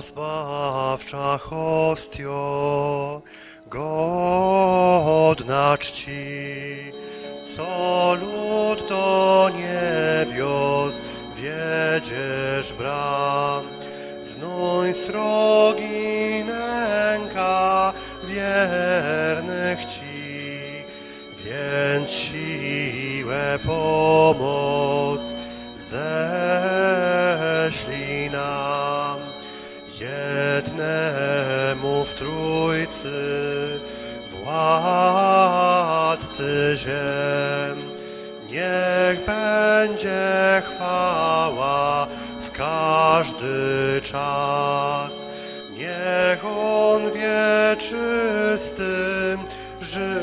Wszechmocna hostio, godna czci, co lud do niebios wiedziesz bram, znój srogi nęka wiernych ci, więc siłę pomoc ześlij nam, jednemu w Trójcy, władcy ziem. Niech będzie chwała w każdy czas, niech On wieczystym ży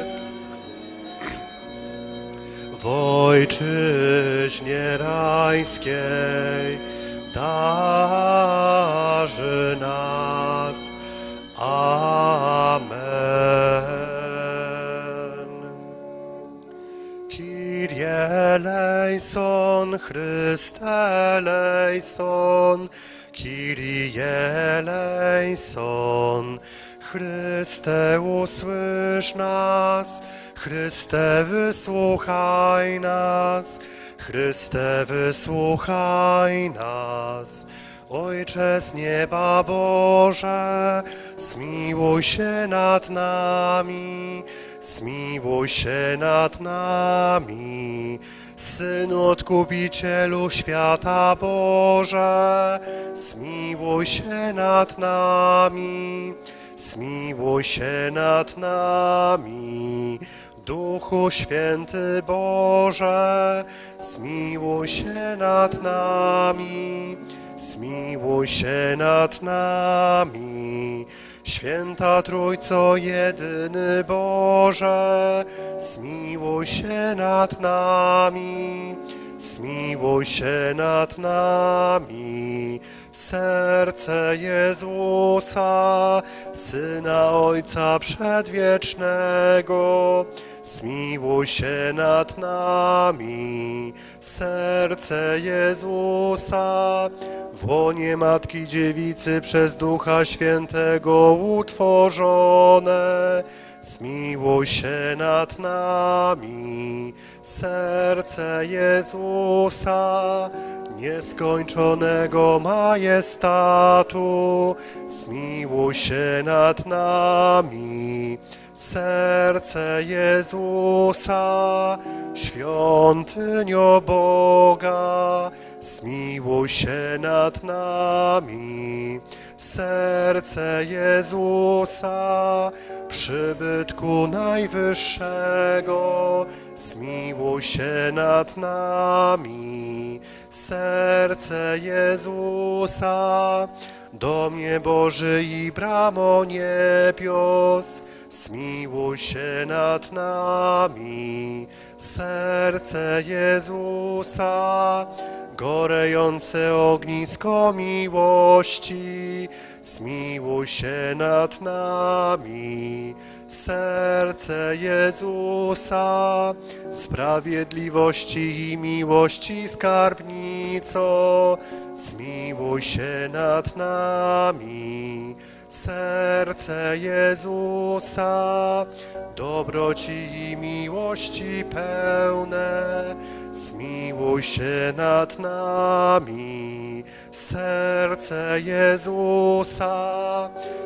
w ojczyźnie rajskiej darzy nas. Amen. Kyrie eleison, Chryste eleison, Kyrie eleison, Chryste usłysz nas, Chryste wysłuchaj nas, Chryste wysłuchaj nas. Ojcze z nieba Boże, zmiłuj się nad nami, zmiłuj się nad nami. Synu Odkupicielu świata Boże, zmiłuj się nad nami, zmiłuj się nad nami. Duchu Święty Boże, zmiłuj się nad nami, zmiłuj się nad nami. Święta Trójco jedyny Boże, zmiłuj się nad nami, zmiłuj się nad nami. Serce Jezusa, Syna Ojca Przedwiecznego, zmiłuj się nad nami. Serce Jezusa, w łonie Matki Dziewicy przez Ducha Świętego utworzone, zmiłuj się nad nami. Serce Jezusa, nieskończonego majestatu, zmiłuj się nad nami. Serce Jezusa, świątynio Boga, zmiłuj się nad nami. Serce Jezusa, przybytku najwyższego, zmiłuj się nad nami. Serce Jezusa, do mnie Boży i bramo niebios, zmiłuj się nad nami. Serce Jezusa, gorejące ognisko miłości, zmiłuj się nad nami. Serce Jezusa, sprawiedliwości i miłości skarbnico, zmiłuj się nad nami. Serce Jezusa, dobroci i miłości pełne, zmiłuj się nad nami. Serce Jezusa,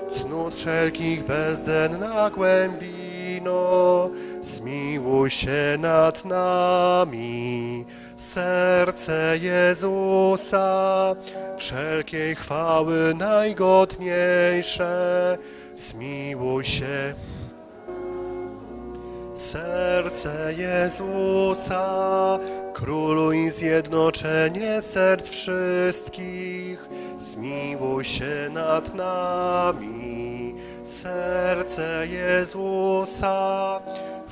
cnót wszelkich bezdenna głębino, zmiłuj się nad nami. Serce Jezusa, wszelkiej chwały najgodniejsze, zmiłuj się. Serce Jezusa, królu i zjednoczenie serc wszystkich, zmiłuj się nad nami. Serce Jezusa,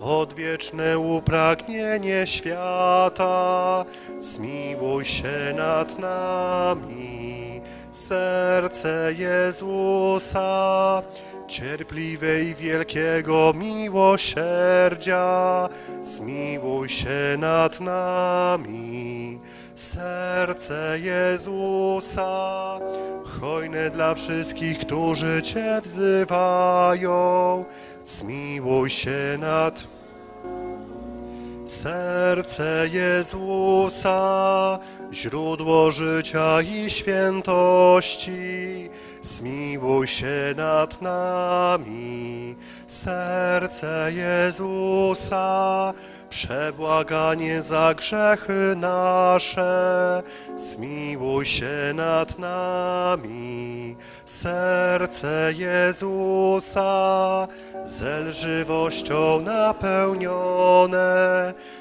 odwieczne upragnienie świata. Zmiłuj się nad nami, serce Jezusa, cierpliwe i wielkiego miłosierdzia. Zmiłuj się nad nami, serce Jezusa, hojne dla wszystkich, którzy Cię wzywają. Zmiłuj się nad Serce Jezusa, źródło życia i świętości, zmiłuj się nad nami. Serce Jezusa, przebłaganie za grzechy nasze, zmiłuj się nad nami. Serce Jezusa, zelżywością napełnione,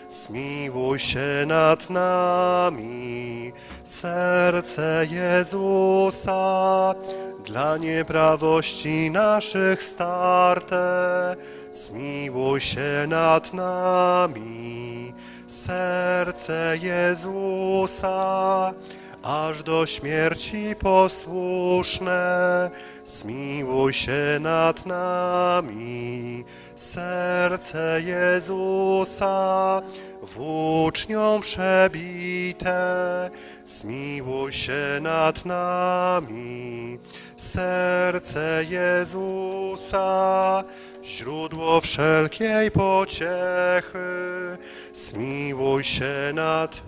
zmiłuj się nad nami. Serce Jezusa, dla nieprawości naszych starte, zmiłuj się nad nami. Serce Jezusa, aż do śmierci posłuszne, zmiłuj się nad nami. Serce Jezusa, włócznią przebite, zmiłuj się nad nami. Serce Jezusa, źródło wszelkiej pociechy, zmiłuj się nad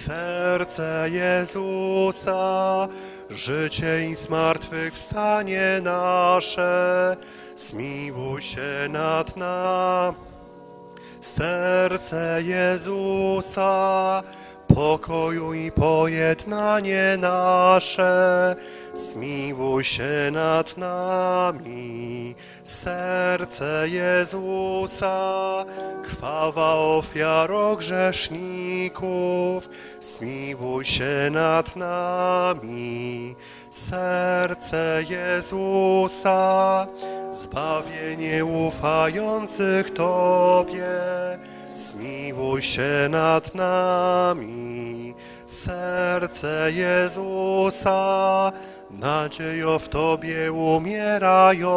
Serce Jezusa, życie i zmartwychwstanie nasze, zmiłuj się nad nami. Serce Jezusa, pokoju i pojednanie nasze, zmiłuj się nad nami. Serce Jezusa, krwawa ofiaro grzeszników, zmiłuj się nad nami. Serce Jezusa, zbawienie ufających Tobie, zmiłuj się nad nami. Serce Jezusa, nadziejo w Tobie umierających,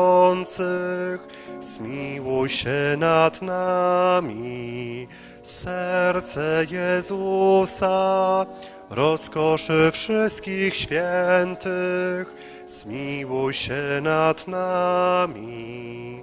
zmiłuj się nad nami. Serce Jezusa, rozkoszy wszystkich świętych, zmiłuj się nad nami.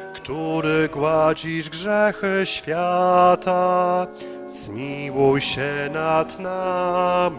który gładzisz grzechy świata, zmiłuj się nad nami.